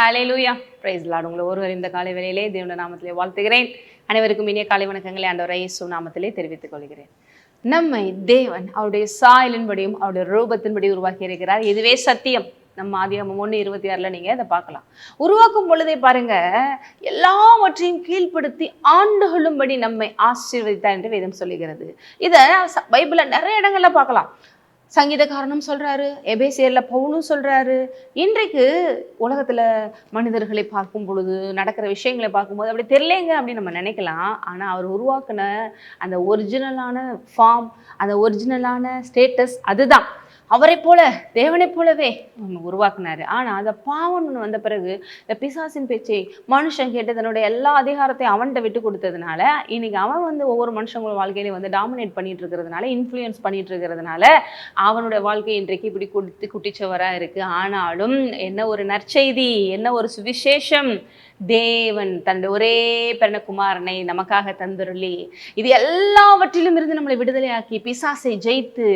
ஹலே லூயா price lot உங்களை ஒருவர் இந்த காலை வேலையிலே தேவன நாமத்திலே வாழ்த்துகிறேன். அனைவருக்கும் இனிய காலை வணக்கங்களை அந்த இயேசு நாமத்திலே தெரிவித்துக் கொள்கிறேன். நம்மை தேவன் அவருடைய சாயலின்படியும் அவருடைய ரூபத்தின்படி உருவாக்கி இருக்கிறார். இதுவே சத்தியம். நம்ம ஆதியாமம் ஒன்று இருபத்தி ஆறில் நீங்கள் அதை பார்க்கலாம். உருவாக்கும் பொழுதே பாருங்க எல்லாவற்றையும் கீழ்ப்படுத்தி ஆண்டுகளும்படி நம்மை ஆசீர்வதித்தார் என்று வேதம் சொல்லுகிறது. இதை பைபிளில் நிறைய இடங்களில் பார்க்கலாம். சங்கீதக்காரனும் சொல்கிறாரு எபேசியரில் பவுலும் சொல்கிறாரு இன்றைக்கு உலகத்தில் மனிதர்களை பார்க்கும் பொழுது நடக்கிற விஷயங்களை பார்க்கும்போது அப்படி தெரியலேங்க அப்படின்னு நம்ம நினைக்கலாம். ஆனால் அவர் உருவாக்குன அந்த ஒரிஜினலான ஃபார்ம் அந்த ஒரிஜினலான ஸ்டேட்டஸ் அதுதான். அவரை போல தேவனைப் போலவே ஒன்று உருவாக்குனாரு. ஆனால் அந்த பாவம் ஒன்று வந்த பிறகு இந்த பிசாசின் பேச்சை மனுஷன் கேட்டு தன்னுடைய எல்லா அதிகாரத்தையும் அவன்கிட்ட விட்டு கொடுத்ததுனால இன்னைக்கு அவன் வந்து ஒவ்வொரு மனுஷங்களோட வாழ்க்கையிலையும் வந்து டாமினேட் பண்ணிட்டு இருக்கிறதுனால இன்ஃப்ளூயன்ஸ் பண்ணிட்டு இருக்கிறதுனால அவனுடைய வாழ்க்கை இன்றைக்கு இப்படி குடித்து குட்டிச்சவராக இருக்கு. ஆனாலும் என்ன ஒரு நற்செய்தி என்ன ஒரு சுவிசேஷம் தேவன் தன் ஒரே பிரணகுமாரனை நமக்காக தந்துருளி. இது எல்லாவற்றிலும் இருந்து நம்மளை விடுதலையாக்கி பிசாசை ஜெயித்து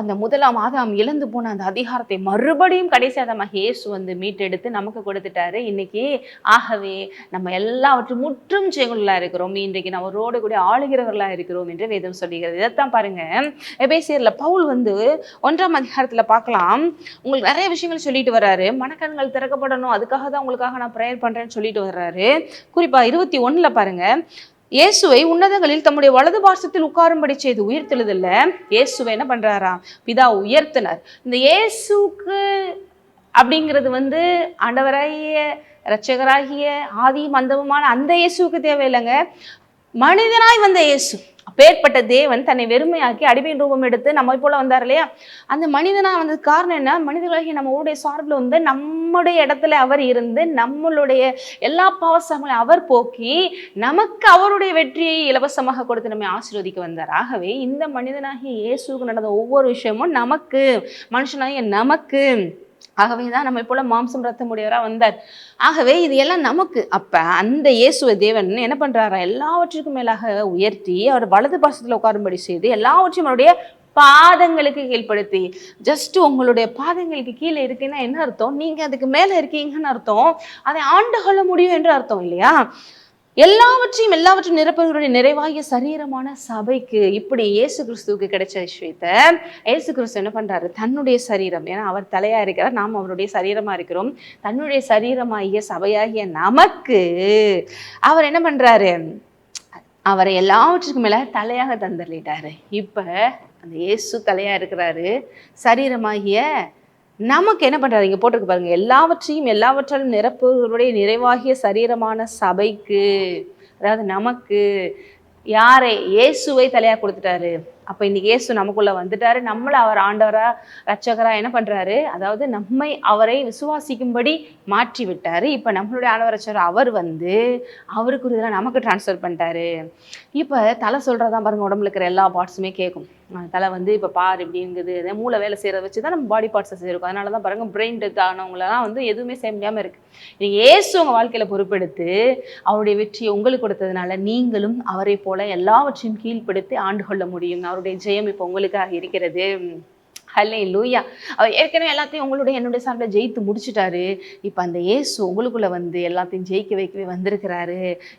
அந்த முதலாம் ஆதாம் இழந்து போன அந்த அதிகாரத்தை மறுபடியும் கடைசி ஆதாமாக இயேசு வந்து மீட்டெடுத்து நமக்கு கொடுத்துட்டாரு. இன்னைக்கு ஆகவே நம்ம எல்லாவற்றும் முற்றும் செய்குள்ளா இருக்கிறோம். இன்றைக்கு நம்ம ரோடு கூட ஆளுகிறவர்களாக இருக்கிறோம் என்று வேதம் சொல்லுகிறது. இதைத்தான் பாருங்க. எபேசியர்ல பவுல் வந்து ஒன்றாம் அதிகாரத்தில் பார்க்கலாம். உங்களுக்கு நிறைய விஷயங்கள் சொல்லிட்டு வர்றாரு மனக்கண்கள் திறக்கப்படணும். அதுக்காக தான் உங்களுக்காக நான் ப்ரேயர் பண்ணுறேன்னு சொல்லிட்டு வர்றாரு. குறிப்பா இருபத்தி ஒண்ணுல பாருங்க. இயேசுவை உன்னதங்களில் தம்முடைய வலது பாசத்தில் உட்காரும்படி செய்து உயிர்த்தெழுதல்ல இயேசுவை என்ன பண்றாராம் பிதா உயர்த்தினார். இந்த இயேசுக்கு அப்படிங்கிறது வந்து ஆண்டவராகிய இரட்சகராகிய ஆதி மந்தமுமான அந்த இயேசுவுக்கு தேவையில்லைங்க. மனிதனாய் வந்த இயேசு. அப்பேற்பட்ட தேவன் தன்னை வெறுமையாக்கி அடிமையின் ரூபம் எடுத்து நம்மை போல வந்தார் இல்லையா? அந்த மனிதனா வந்தது காரணம் என்ன? மனிதர்களாகிய நம்மளுடைய சார்பில் வந்து நம்முடைய இடத்துல அவர் இருந்து நம்மளுடைய எல்லா பாவசங்களையும் அவர் போக்கி நமக்கு அவருடைய வெற்றியை இலவசமாக கொடுத்து நம்மை ஆசீர்வதிக்க வந்தார். ஆகவே இந்த மனிதனாகிய இயேசுக்கு நடந்த ஒவ்வொரு விஷயமும் நமக்கு மனுஷனாகிய நமக்கு ஆகவே தான் நம்மை போல மாம்சம் ரத்தம் உடையவராக வந்தார். ஆகவே இது எல்லாம் நமக்கு அப்போ அந்த இயேசுவ தேவன் என்ன பண்ணுறாரா எல்லாவற்றிற்கும் மேலாக உயர்த்தி அவர் வலது பாசத்தில் உட்காரும்படி செய்து எல்லாவற்றையும் அவருடைய பாதங்களுக்கு கீழ்ப்படுத்தி ஜஸ்ட் உங்களுடைய பாதங்களுக்கு கீழே இருக்குன்னா என்ன அர்த்தம்? நீங்கள் அதுக்கு மேலே இருக்கீங்கன்னு அர்த்தம். அதை ஆண்டு கொள்ள முடியும் என்று அர்த்தம் இல்லையா? எல்லாவற்றையும் எல்லாவற்றையும் நிரப்பவர்களுடைய நிறைவாகிய சரீரமான சபைக்கு இப்படி இயேசு கிறிஸ்துவுக்கு கிடைச்ச விஷயத்தை இயேசு கிறிஸ்து என்ன பண்றாரு? தன்னுடைய சரீரம். ஏன்னா அவர் தலையா இருக்கிறார். நாம் அவருடைய சரீரமா இருக்கிறோம். தன்னுடைய சரீரமாகிய சபையாகிய நமக்கு அவர் என்ன பண்றாரு? அவரை எல்லாவற்றுக்கும் மேல தலையாக தந்தள்ளிட்டாரு. இப்ப அந்த இயேசு தலையா இருக்கிறாரு. சரீரமாகிய நமக்கு என்ன பண்ணுறாரு இங்கே போட்டிருக்கு பாருங்க. எல்லாவற்றையும் எல்லாவற்றாலும் நிரப்புகளுடைய நிறைவாகிய சரீரமான சபைக்கு அதாவது நமக்கு யாரை? இயேசுவை தலையாக கொடுத்துட்டாரு. அப்போ இன்னைக்கு இயேசு நமக்குள்ளே வந்துட்டாரு. நம்மளை அவர் ஆண்டவராக ரட்சகராக என்ன பண்ணுறாரு அதாவது நம்மை அவரை விசுவாசிக்கும்படி மாற்றி விட்டார் இப்போ நம்மளுடைய ஆண்டவர் ரட்சகர் அவர் வந்து அவருக்கு ஒரு இதெல்லாம் நமக்கு ட்ரான்ஸ்ஃபர் பண்ணிட்டாரு. இப்போ தலை சொல்கிறதான் பாருங்கள் உடம்புல இருக்கிற எல்லா பார்ட்ஸுமே கேட்கும் தலை வந்து இப்போ பார் இப்படிங்குது மூளை வேலை செய்கிறத வச்சு தான் நம்ம பாடி பார்ட்ஸை செய்யிருக்கோம் அதனால தான் பாருங்கள் பிரெயின் டெத் ஆனவங்களெல்லாம் வந்து எதுவுமே செய்ய முடியாமல் இருக்குது நீங்கள் இயேசு உங்கள் வாழ்க்கையில் பொறுப்பெடுத்து அவருடைய வெற்றியை உங்களுக்கு கொடுத்ததுனால நீங்களும் அவரை போல எல்லாவற்றையும் கீழ்ப்படுத்தி ஆண்டு கொள்ள முடியும். அவருடைய ஜெயம் இப்போ உங்களுக்காக இருக்கிறது. ஹலே லூயா அவர் ஏற்கனவே எல்லாத்தையும் உங்களுடைய என்னுடைய சார்பில் ஜெயித்து முடிச்சிட்டாரு. இப்போ அந்த ஏசு உங்களுக்குள்ளே வந்து எல்லாத்தையும் ஜெயிக்க வைக்கவே வந்திருக்கிறாரு.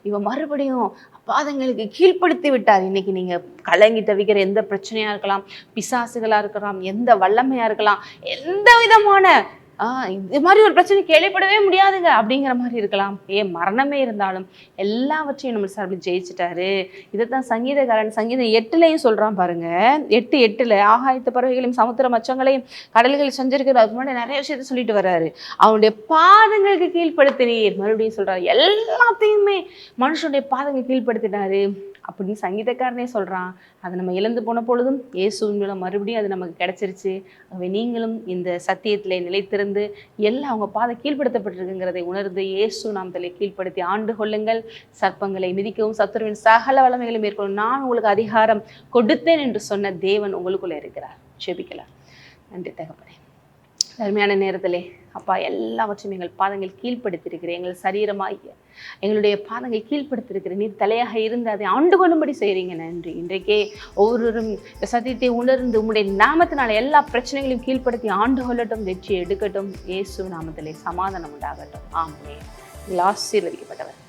இவன் மறுபடியும் பாதங்களுக்கு கீழ்ப்படுத்தி விட்டார். இன்னைக்கு நீங்கள் கலங்கி தவிக்கிற எந்த பிரச்சனையாக இருக்கலாம் பிசாசுகளாக இருக்கலாம் எந்த வல்லமையாக இருக்கலாம் எந்த விதமான இது மாதிரி ஒரு பிரச்சனை கேள்விப்படவே முடியாதுங்க. அப்படிங்கிற மாதிரி இருக்கலாம். ஏன் மரணமே இருந்தாலும் எல்லாவற்றையும் நம்ம சார்பில் ஜெயிச்சிட்டாரு. இதைத்தான் சங்கீதக்காரன் சங்கீதம் எட்டுலையும் சொல்கிறான் பாருங்க. எட்டு எட்டுல ஆகாயத்து பறவைகளையும் சமுத்திர மச்சங்களையும் கடல்கள் செஞ்சிருக்கிற அதுக்கு முன்னாடி நிறைய விஷயத்த சொல்லிட்டு வர்றாரு. அவனுடைய பாதங்களுக்கு கீழ்ப்படுத்தினீர். மறுபடியும் சொல்கிறார் எல்லாத்தையுமே மனுஷனுடைய பாதங்கள் கீழ்ப்படுத்தினாரு அப்படின்னு சங்கீதக்காரனே சொல்கிறான் அதை நம்ம இழந்து போன பொழுதும் இயேசுவின் மூலம் மறுபடியும் அது நமக்கு கிடைச்சிருச்சு. ஆகவே நீங்களும் இந்த சத்தியத்தில் நிலைத்திருந்து எல்லாம் அவங்க பாதை கீழ்ப்படுத்தப்பட்டிருக்குங்கிறதை உணர்ந்து இயேசு நாம் தலை கீழ்ப்படுத்தி ஆண்டு கொள்ளுங்கள். சர்ப்பங்களை மிதிக்கவும் சத்துருவின் சகல வளமைகளை மேற்கொள்ளும். நான் உங்களுக்கு அதிகாரம் கொடுத்தேன் என்று சொன்ன தேவன் உங்களுக்குள்ளே இருக்கிறார். ஜெபிக்கலாம். நன்றி தகப்பனே. அருமையான நேரத்திலே. அப்பா எல்லாவற்றையும் எங்கள் பாதங்கள் கீழ்ப்படுத்தியிருக்கிறேன். எங்கள் சரீரமாக எங்களுடைய பாதங்கள் கீழ்ப்படுத்தியிருக்கிறேன் நீர் தலையாக இருந்து அதை ஆண்டு கொள்ளும்படி செய்கிறீங்க. நன்றி. இன்றைக்கே ஒவ்வொருவரும் சத்தியத்தை உணர்ந்து உங்களுடைய நாமத்தினால் எல்லா பிரச்சனைகளையும் கீழ்ப்படுத்தி ஆண்டு கொள்ளட்டும் வெற்றி எடுக்கட்டும். இயேசு நாமத்திலே சமாதானம் உண்டாகட்டும். ஆமே ஆசீர்வதிக்கப்பட்டவர்.